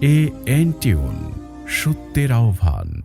এ এন্টিউন সত্যের আহ্বান।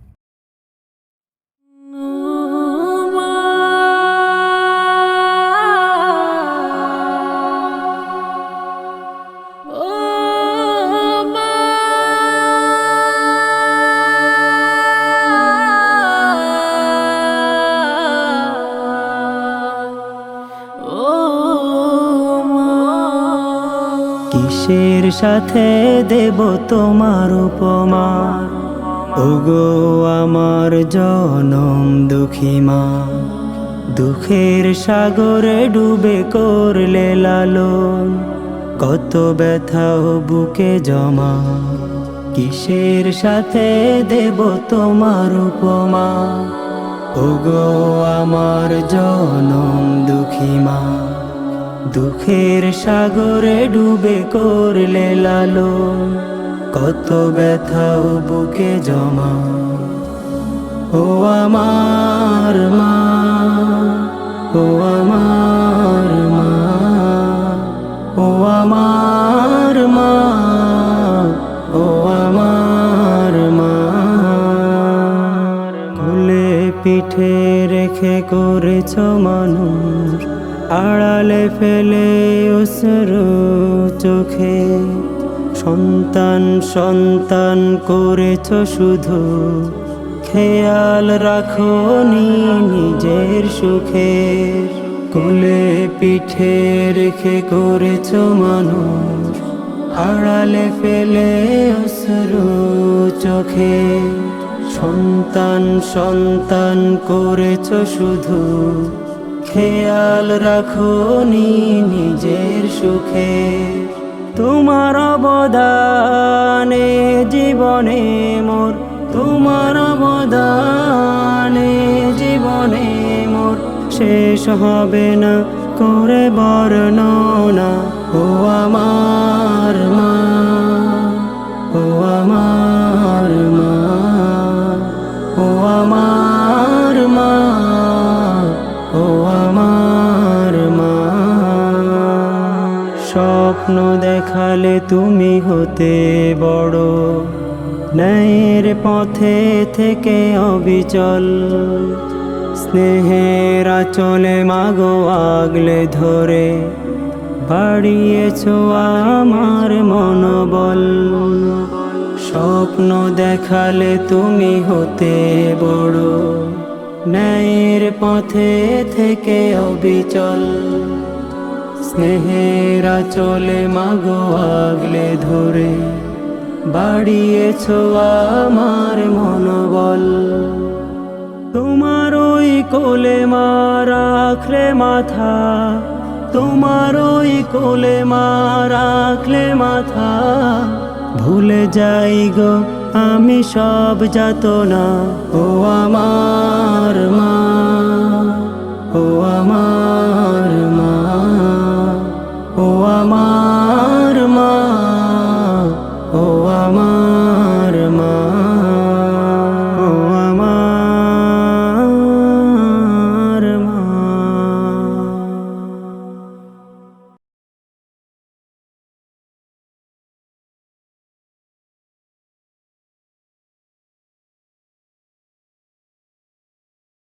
কিসের সাথে দেব তোমার উপমা? ওগো আমার জনম দুঃখী মা, দুঃখের সাগরে ডুবে করলে লালন। কত ব্যথাও বুকে জমা, কিসের সাথে দেব তোমার উপমা? ওগো আমার জনম দুঃখী মা। দুঃখের সাগরে ডুবে করলে লালো কত ব্যথা বুকে জমা। ও আমার মা, ও আমার মা, ও আমার মা, ও আমার মা। কোলে পিঠে রেখে করেছ মানুষ আড়ালে ফেলে অসরু চোখে। সন্তান সন্তান করেছ শুধু। খেয়াল রাখো নি নিজের সুখে। কোলে পিঠে রেখে করেছ মানুষ। আড়ালে ফেলে অসরু চোখে। সন্তান সন্তান করেছ শুধু। খেয়াল রাখো নি নিজের সুখে। তোমার অবদানে জীবনে মোর, তোমার অবদানে জীবনে মোর। শেষ হবে না করে বর্ণনা, ও আমার স্বপ্ন দেখালে তুমি হতে বড়। ন্যায়ের পথে থেকে অবিচল। স্নেহের আচলে মাগো আগলে ধরে। বাড়িয়েছ আমার মনোবল। স্বপ্ন দেখালে তুমি হতে বড়। ন্যায়ের পথে থেকে অবিচল। স্নেহের চলে মাগো আগলে ধরে বাড়িয়েছ আমার মনোবল। তোমার ওই কোলে মা রাখলে মাথা, তোমার ওই কোলে মা রাখলে মাথা। ভুলে যাই গো, আমি সব যাত না ও আমার মা।